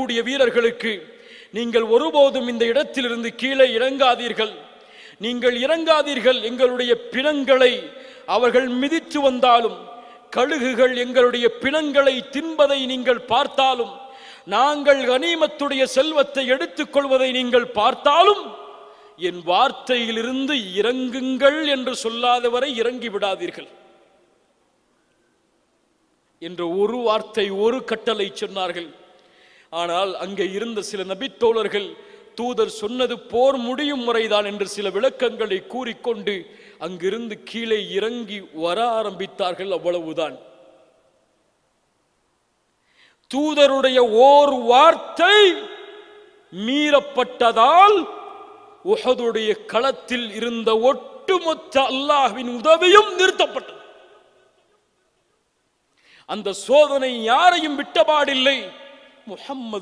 இருக்கக்கூடிய வீரர்களுக்கு நீங்கள் ஒருபோதும் இந்த இடத்திலிருந்து கீழே இறங்காதீர்கள். நீங்கள் இறங்காதீர்கள் எங்களுடைய பிணங்களை அவர்கள் மிதித்து வந்தாலும் கழுகுகள் எங்களுடைய பிணங்களை தின்பதை நீங்கள் பார்த்தாலும் நாங்கள் கனிமத்துடைய செல்வத்தை எடுத்துக் கொள்வதை நீங்கள் பார்த்தாலும் என் வார்த்தையிலிருந்து இறங்குங்கள் என்று சொல்லாதவரை இறங்கி விடாதீர்கள். என்ற ஒரு வார்த்தை ஒரு கட்டளை சொன்னார்கள். ஆனால் அங்கே இருந்த சில நபித்தோழர்கள் தூதர் சொன்னது போர் முடியும் முறைதான் என்று சில விளக்கங்களை கூறிக்கொண்டு அங்கிருந்து கீழே இறங்கி வர ஆரம்பித்தார்கள் அவ்வளவுதான். தூதருடைய ஓர் வார்த்தை மீறப்பட்டதால் உஹதுடைய களத்தில் இருந்த ஒட்டுமொத்த அல்லாஹ்வின் உதவியும் நிறுத்தப்பட்டது. அந்த சோதனை யாரையும் விட்டபாடில்லை. محمد